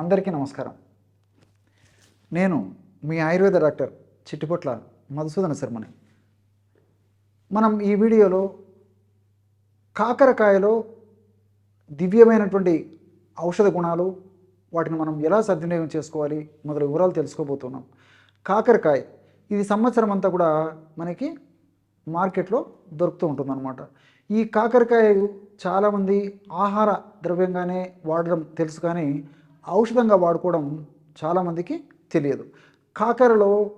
అందరికీ నమస్కారం. నేను మీ ఆయుర్వేద డాక్టర్ చిట్టిపొట్ల మధుసూదన శర్మని. మనం ఈ వీడియోలో కాకరకాయలో దివ్యమైనటువంటి ఔషధ గుణాలు వాటిని మనం ఎలా సద్వినియోగం చేసుకోవాలి మొదలు వివరాలు తెలుసుకోబోతున్నాం. కాకరకాయ ఇది సంవత్సరం అంతా కూడా మనకి మార్కెట్లో దొరుకుతూ ఉంటుందన్నమాట. ఈ కాకరకాయ చాలామంది ఆహార ద్రవ్యంగానే వాడడం తెలుసు కానీ ఔషధంగా వాడుకోవడం చాలామందికి తెలియదు. కాకరలో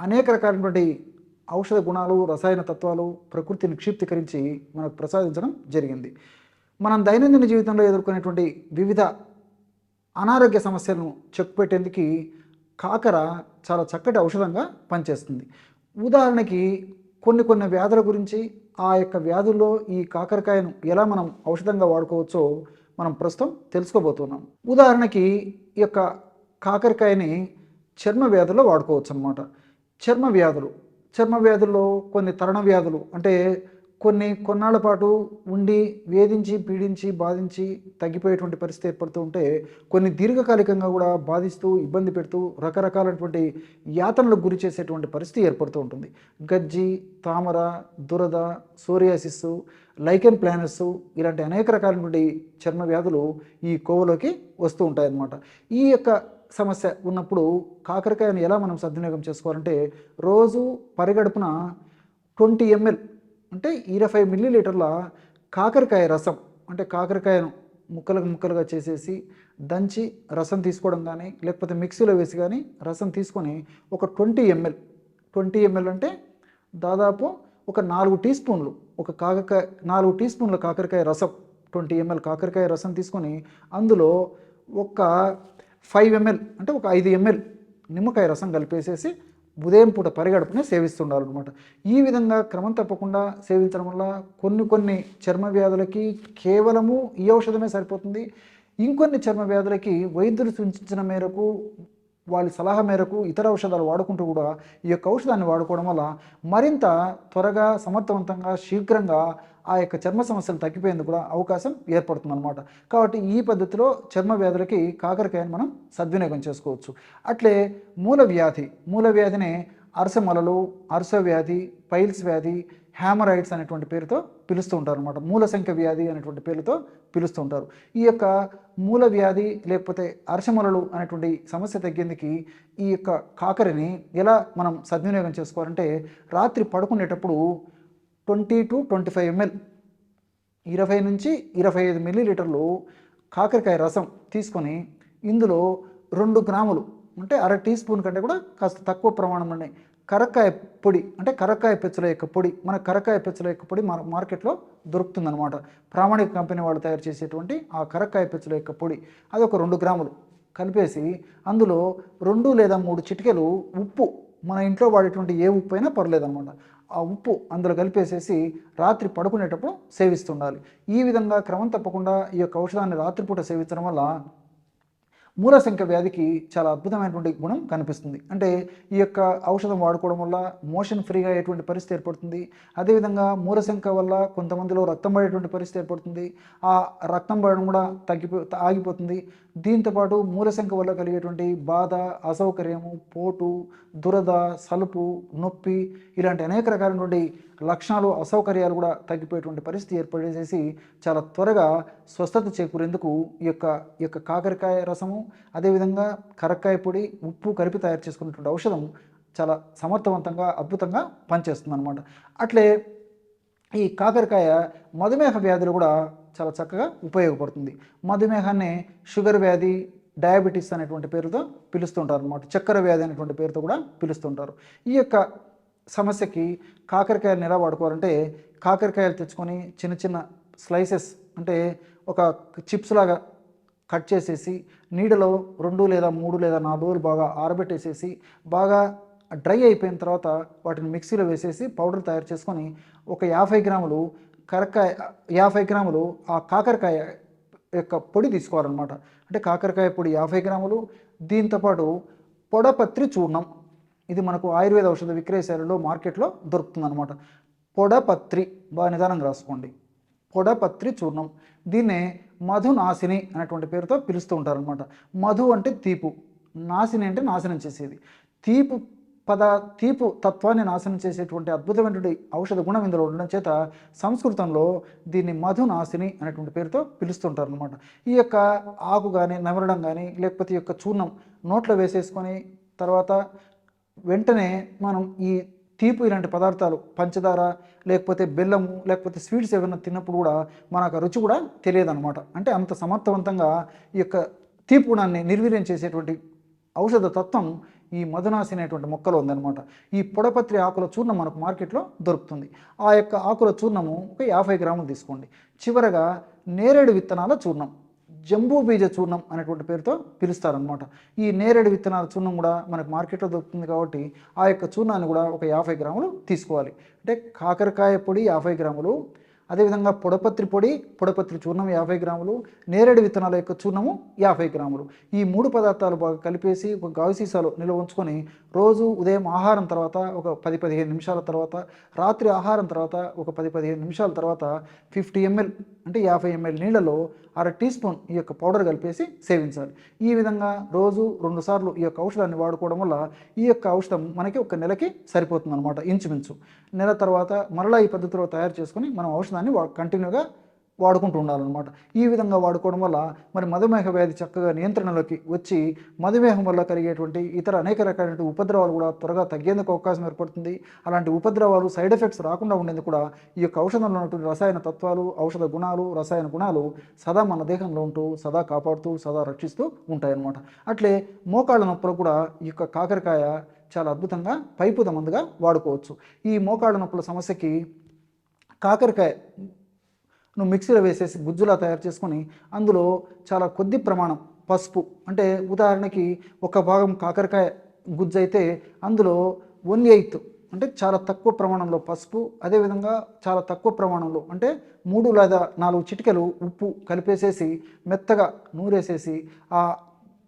అనేక రకాలైనటువంటి ఔషధ గుణాలు రసాయన తత్వాలు ప్రకృతి నిక్షిప్తీకరించి మనకు ప్రసాదించడం జరిగింది. మనం దైనందిన జీవితంలో ఎదుర్కొనేటువంటి వివిధ అనారోగ్య సమస్యలను చెక్కుపెట్టేందుకు కాకర చాలా చక్కటి ఔషధంగా పనిచేస్తుంది. ఉదాహరణకి కొన్ని కొన్ని వ్యాధుల గురించి ఆ యొక్క వ్యాధుల్లో ఈ కాకరకాయను ఎలా మనం ఔషధంగా వాడుకోవచ్చో మనం ప్రస్తుతం తెలుసుకోబోతున్నాం. ఉదాహరణకి ఈ యొక్క కాకరకాయని చర్మ వ్యాధుల్లో వాడుకోవచ్చు అనమాట చర్మ వ్యాధులు. చర్మ వ్యాధుల్లో కొన్ని తరణ వ్యాధులు అంటే కొన్ని కొన్నాళ్ళ పాటు ఉండి వేధించి పీడించి బాధించి తగ్గిపోయేటువంటి పరిస్థితి ఏర్పడుతూ ఉంటే కొన్ని దీర్ఘకాలికంగా కూడా బాధిస్తూ ఇబ్బంది పెడుతూ రకరకాలైనటువంటి యాతనలకు గురి చేసేటువంటి పరిస్థితి ఏర్పడుతూ ఉంటుంది. గజ్జి తామర దురద సోరియాసిస్ లైకెన్ ప్లానర్స్ ఇలాంటి అనేక రకాలైనటువంటి చర్మ వ్యాధులు ఈ కోవలోకి వస్తూ ఉంటాయన్నమాట. ఈ యొక్క సమస్య ఉన్నప్పుడు కాకరకాయను ఎలా మనం సద్వినియోగం చేసుకోవాలంటే రోజు పరిగడుపున ట్వంటీ ఎంఎల్ అంటే ఇరవై మిల్లీలీటర్ల కాకరకాయ రసం అంటే కాకరకాయను ముక్కలుగా ముక్కలుగా చేసేసి దంచి రసం తీసుకోవడం కానీ లేకపోతే మిక్సీలో వేసి కానీ రసం తీసుకొని ఒక ట్వంటీ ఎంఎల్ ట్వంటీ ఎంఎల్ అంటే దాదాపు ఒక నాలుగు టీ స్పూన్లు ఒక కాకరకాయ నాలుగు టీ స్పూన్ల కాకరకాయ రసం ట్వంటీ ఎంఎల్ కాకరకాయ రసం తీసుకొని అందులో ఒక ఫైవ్ ఎంఎల్ అంటే ఒక ఐదు ఎంఎల్ నిమ్మకాయ రసం కలిపేసేసి ఉదయం పూట పరిగడుపునే సేవిస్తుండాలన్నమాట. ఈ విధంగా క్రమం తప్పకుండా సేవించడం వల్ల కొన్ని కొన్ని చర్మ వ్యాధులకి కేవలము ఈ ఔషధమే సరిపోతుంది. ఇంకొన్ని చర్మ వ్యాధులకి వైద్యులు సూచించిన మేరకు వాళ్ళ సలహా మేరకు ఇతర ఔషధాలు వాడుకుంటూ కూడా ఈ యొక్క ఔషధాన్ని వాడుకోవడం వల్ల మరింత త్వరగా సమర్థవంతంగా శీఘ్రంగా ఆ యొక్క చర్మ సమస్యలు తగ్గిపోయేందుకు కూడా అవకాశం ఏర్పడుతుందన్నమాట. కాబట్టి ఈ పద్ధతిలో చర్మ వ్యాధులకి కాకరకాయని మనం సద్వినియోగం చేసుకోవచ్చు. అట్లే మూల వ్యాధి మూల వ్యాధిని అరసమలలు అరస వ్యాధి పైల్స్ వ్యాధి హ్యామరాయిడ్స్ అనేటువంటి పేరుతో పిలుస్తూ ఉంటారు అనమాట మూల సంఖ్య వ్యాధి అనేటువంటి పేరుతో పిలుస్తూ ఉంటారు. ఈ యొక్క మూల వ్యాధి లేకపోతే అరసమలలు అనేటువంటి సమస్య తగ్గేందుకు ఈ యొక్క కాకరని ఎలా మనం సద్వినియోగం చేసుకోవాలంటే రాత్రి పడుకునేటప్పుడు twenty to twenty five ml ఇరవై నుంచి ఇరవై ఐదు మిల్లీలీటర్లు కాకరకాయ రసం తీసుకొని ఇందులో రెండు గ్రాములు అంటే అర టీ స్పూన్ కంటే కూడా కాస్త తక్కువ ప్రమాణంలోనే కరక్కాయ పొడి అంటే కరక్కాయ పెచ్చల యొక్క పొడి మన కరక్కాయ పెచ్చల యొక్క పొడి మన మార్కెట్లో దొరుకుతుందనమాట ప్రామాణిక కంపెనీ వాళ్ళు తయారు చేసేటువంటి ఆ కరక్కాయ పెచ్చల యొక్క పొడి అది ఒక రెండు గ్రాములు కలిపేసి అందులో రెండు లేదా మూడు చిటికెలు ఉప్పు మన ఇంట్లో వాడేటువంటి ఏ ఉప్పు అయినా పర్లేదనమాట ఆ ఉప్పు అందులో కలిపేసేసి రాత్రి పడుకునేటప్పుడు సేవిస్తుండాలి. ఈ విధంగా క్రమం తప్పకుండా ఈ యొక్క ఔషధాన్ని రాత్రిపూట సేవించడం వల్ల మూలశంక వ్యాధికి చాలా అద్భుతమైనటువంటి గుణం కనిపిస్తుంది. అంటే ఈ యొక్క ఔషధం వాడుకోవడం వల్ల మోషన్ ఫ్రీగా అయ్యేటువంటి పరిస్థితి ఏర్పడుతుంది. అదేవిధంగా మూలశంక వల్ల కొంతమందిలో రక్తం పడేటువంటి పరిస్థితి ఏర్పడుతుంది. ఆ రక్తం పడడం కూడా తగ్గిపో ఆగిపోతుంది. దీంతోపాటు మూలశంక వల్ల కలిగేటువంటి బాధ అసౌకర్యము పోటు దురద సలుపు నొప్పి ఇలాంటి అనేక రకాలైనటువంటి లక్షణాలు అసౌకర్యాలు కూడా తగ్గిపోయేటువంటి పరిస్థితి ఏర్పడేసేసి చాలా త్వరగా స్వస్థత చేకూరేందుకు ఈ యొక్క ఈ యొక్క కాకరకాయ రసము అదేవిధంగా కరక్కాయ పొడి ఉప్పు కలిపి తయారు చేసుకున్నటువంటి ఔషధం చాలా సమర్థవంతంగా అద్భుతంగా పనిచేస్తుంది అనమాట అట్లే ఈ కాకరకాయ మధుమేహ వ్యాధులు కూడా చాలా చక్కగా ఉపయోగపడుతుంది. మధుమేహాన్ని షుగర్ వ్యాధి డయాబెటీస్ అనేటువంటి పేరుతో పిలుస్తుంటారు అనమాట చక్కెర వ్యాధి అనేటువంటి పేరుతో కూడా పిలుస్తుంటారు. ఈ యొక్క సమస్యకి కాకరకాయలను ఎలా వాడుకోవాలంటే కాకరకాయలు తెచ్చుకొని చిన్న చిన్న స్లైసెస్ అంటే ఒక చిప్స్ లాగా కట్ చేసేసి నీడలో రెండు లేదా మూడు లేదా నాలుగు రోజులు బాగా ఆరబెట్టేసేసి బాగా డ్రై అయిపోయిన తర్వాత వాటిని మిక్సీలో వేసేసి పౌడర్ తయారు చేసుకొని ఒక యాభై గ్రాములు కరకాయ యాభై గ్రాములు ఆ కాకరకాయ యొక్క పొడి తీసుకోవాలన్నమాట. అంటే కాకరకాయ పొడి యాభై గ్రాములు దీంతోపాటు పొడపత్రి చూర్ణం ఇది మనకు ఆయుర్వేద ఔషధ విక్రయశాలలో మార్కెట్లో దొరుకుతుందన్నమాట. పొడపత్రి బాగా నిదానంగా రాసుకోండి. పొడపత్రి చూర్ణం. దీన్నే మధునాశిని అనేటువంటి పేరుతో పిలుస్తూ ఉంటారనమాట మధు అంటే తీపు. నాశిని అంటే నాశనం చేసేది. తీపు పద తీపు తత్వాన్ని నాశనం చేసేటువంటి అద్భుతమైనటువంటి ఔషధ గుణం ఇందులో ఉండడం చేత సంస్కృతంలో దీన్ని మధునాశిని అనేటువంటి పేరుతో పిలుస్తుంటారు అనమాట ఈ యొక్క ఆకు కానీ నమరడం కానీ లేకపోతే ఈ యొక్క చూర్ణం నోట్లో వేసేసుకొని తర్వాత వెంటనే మనం ఈ తీపి ఇలాంటి పదార్థాలు పంచదార లేకపోతే బెల్లము లేకపోతే స్వీట్స్ ఏమైనా తిన్నప్పుడు కూడా మనకు ఆ రుచి కూడా తెలియదన్నమాట. అంటే అంత సమర్థవంతంగా ఈ యొక్క తీపి గుణాన్ని నిర్వీర్యం చేసేటువంటి ఔషధ తత్వం ఈ మధునాసి అనేటువంటి మొక్కలో ఉందన్నమాట. ఈ పొడపత్రి ఆకుల చూర్ణం మనకు మార్కెట్లో దొరుకుతుంది. ఆ యొక్క ఆకుల చూర్ణము ఒక యాభై గ్రాములు తీసుకోండి. చివరగా నేరేడు విత్తనాల చూర్ణం. జంబూ బీజ చూర్ణం అనేటువంటి పేరుతో పిలుస్తారనమాట ఈ నేరేడు విత్తనాల చూర్ణం కూడా మనకు మార్కెట్లో దొరుకుతుంది కాబట్టి ఆ యొక్క చూర్ణాన్ని కూడా ఒక యాభై గ్రాములు తీసుకోవాలి. అంటే కాకరకాయ పొడి యాభై గ్రాములు అదేవిధంగా పొడపత్రి పొడి పొడపత్రి చూర్ణం యాభై గ్రాములు నేరేడు విత్తనాల యొక్క చూర్ణము యాభై గ్రాములు. ఈ మూడు పదార్థాలు బాగా కలిపేసి ఒక గాజు సీసాలో నిల్వ ఉంచుకొని రోజు ఉదయం ఆహారం తర్వాత ఒక పది పదిహేను నిమిషాల తర్వాత రాత్రి ఆహారం తర్వాత ఒక పది పదిహేను నిమిషాల తర్వాత ఫిఫ్టీ ఎంఎల్ అంటే యాభై ఎంఎల్ నీళ్ళలో అర టీ స్పూన్ ఈ యొక్క పౌడర్ కలిపేసి సేవించాలి. ఈ విధంగా రోజు రెండు సార్లు ఈ యొక్క ఔషధాన్ని వాడుకోవడం వల్ల ఈ యొక్క ఔషధం మనకి ఒక నెలకి సరిపోతుంది అనమాట ఇంచుమించు. నెల తర్వాత మరలా ఈ పద్ధతిలో తయారు చేసుకొని మనం ఔషధం ఔషధాన్ని వా కంటిన్యూగా వాడుకుంటూ ఉండాలన్నమాట. ఈ విధంగా వాడుకోవడం వల్ల మరి మధుమేహ వ్యాధి చక్కగా నియంత్రణలోకి వచ్చి మధుమేహం వల్ల కలిగేటువంటి ఇతర అనేక రకాలైన ఉపద్రవాలు కూడా త్వరగా తగ్గేందుకు అవకాశం ఏర్పడుతుంది. అలాంటి ఉపద్రవాలు సైడ్ ఎఫెక్ట్స్ రాకుండా ఉండేందుకు కూడా ఈ యొక్క ఔషధంలో ఉన్నటువంటి రసాయన తత్వాలు ఔషధ గుణాలు రసాయన గుణాలు సదా మన దేహంలో ఉంటూ సదా కాపాడుతూ సదా రక్షిస్తూ ఉంటాయన్నమాట. అట్లే మోకాళ్ళ నొప్పులు కూడా ఈ యొక్క కాకరకాయ చాలా అద్భుతంగా పైపుద మందుగా వాడుకోవచ్చు. ఈ మోకాళ్ళ నొప్పుల సమస్యకి కాకరకాయ నువ్వు మిక్సీలో వేసేసి గుజ్జులా తయారు చేసుకొని అందులో చాలా కొద్ది ప్రమాణం పసుపు. అంటే ఉదాహరణకి ఒక భాగం కాకరకాయ గుజ్జు అయితే అందులో వన్ ఎయిత్. అంటే చాలా తక్కువ ప్రమాణంలో పసుపు అదేవిధంగా చాలా తక్కువ ప్రమాణంలో అంటే మూడు లేదా నాలుగు చిటికలు ఉప్పు కలిపేసేసి మెత్తగా నూరేసేసి ఆ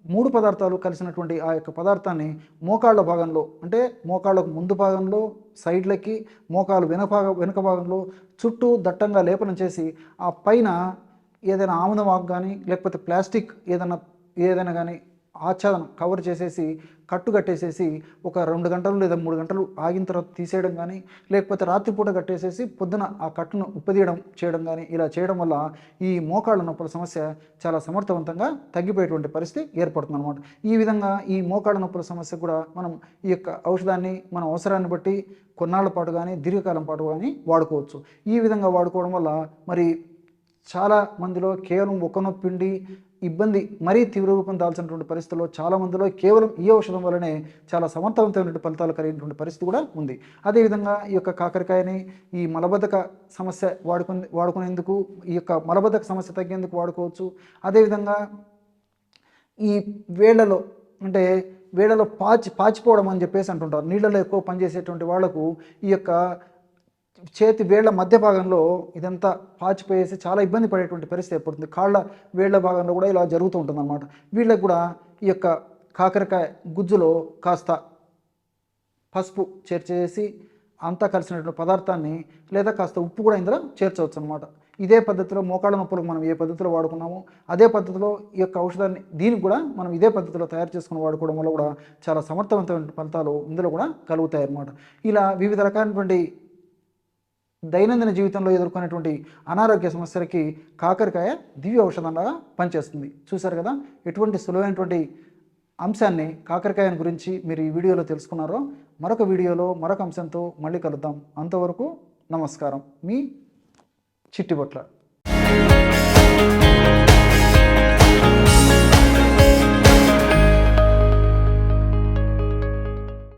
మూడు పదార్థాలు కలిసినటువంటి ఆ యొక్క పదార్థాన్ని మోకాళ్ళ భాగంలో అంటే మోకాళ్ళకు ముందు భాగంలో సైడ్లకి మోకాలు వెనక భాగం వెనుక భాగంలో చుట్టూ దట్టంగా లేపనం చేసి ఆ పైన ఏదైనా ఆముదం ఆకు కానీ లేకపోతే ప్లాస్టిక్ ఏదైనా ఏదైనా కానీ ఆచ్ఛాదనం కవర్ చేసేసి కట్టు కట్టేసేసి ఒక రెండు గంటలు లేదా మూడు గంటలు ఆగిన తర్వాత తీసేయడం కానీ లేకపోతే రాత్రిపూట కట్టేసేసి పొద్దున ఆ కట్టును ఉప్పదీయడం చేయడం కానీ ఇలా చేయడం వల్ల ఈ మోకాళ్ళ నొప్పుల సమస్య చాలా సమర్థవంతంగా తగ్గిపోయేటువంటి పరిస్థితి ఏర్పడుతుంది అనమాట ఈ విధంగా ఈ మోకాళ్ళ నొప్పుల సమస్య కూడా మనం ఈ యొక్క ఔషధాన్ని మన అవసరాన్ని బట్టి కొన్నాళ్ళ పాటు కానీ దీర్ఘకాలం పాటు కానీ వాడుకోవచ్చు. ఈ విధంగా వాడుకోవడం వల్ల మరి చాలా మందిలో కేవలం ఒక నొప్పిండి ఇబ్బంది మరీ తీవ్ర రూపం దాల్చినటువంటి పరిస్థితుల్లో చాలా మందిలో కేవలం ఈ ఔషధం వల్లనే చాలా సమర్థవంతమైనటువంటి ఫలితాలు కలిగినటువంటి పరిస్థితి కూడా ఉంది. అదేవిధంగా ఈ యొక్క కాకరకాయని ఈ మలబద్ధక సమస్య వాడుకునే వాడుకునేందుకు ఈ యొక్క మలబద్ధక సమస్య తగ్గేందుకు వాడుకోవచ్చు. అదేవిధంగా ఈ వేళ్ళలో అంటే వేళలో పాచి పాచిపోవడం అని చెప్పేసి అంటుంటారు. నీళ్ళలో ఎక్కువ పనిచేసేటువంటి వాళ్ళకు ఈ యొక్క చేతి వేళ్ళ మధ్య భాగంలో ఇదంతా పాచిపోయేసి చాలా ఇబ్బంది పడేటువంటి పరిస్థితి ఏర్పడుతుంది. కాళ్ళ వేళ్ళ భాగంలో కూడా ఇలా జరుగుతూ ఉంటుంది అనమాట వీళ్ళకి కూడా ఈ యొక్క కాకరకాయ గుజ్జులో కాస్త పసుపు చేర్చేసి అంతా కలిసినటువంటి పదార్థాన్ని లేదా కాస్త ఉప్పు కూడా ఇందులో చేర్చవచ్చు అనమాట ఇదే పద్ధతిలో మోకాళ్ళ నొప్పులకు మనం ఏ పద్ధతిలో వాడుకున్నామో అదే పద్ధతిలో ఈ యొక్క ఔషధాన్ని దీనికి కూడా మనం ఇదే పద్ధతిలో తయారు చేసుకుని వాడుకోవడం వల్ల కూడా చాలా సమర్థవంతమైన ఫలితాలు ఇందులో కూడా కలుగుతాయి అన్నమాట ఇలా వివిధ రకాలైనటువంటి దైనందిన జీవితంలో ఎదుర్కొనేటువంటి అనారోగ్య సమస్యలకి కాకరకాయ దివ్య ఔషధంగా పనిచేస్తుంది. చూశారు కదా? ఎటువంటి సులువైనటువంటి అంశాన్ని కాకరకాయని గురించి మీరు ఈ వీడియోలో తెలుసుకున్నారో మరొక వీడియోలో మరొక అంశంతో మళ్ళీ కలుద్దాం. అంతవరకు నమస్కారం. మీ చిట్టిబొట్ల.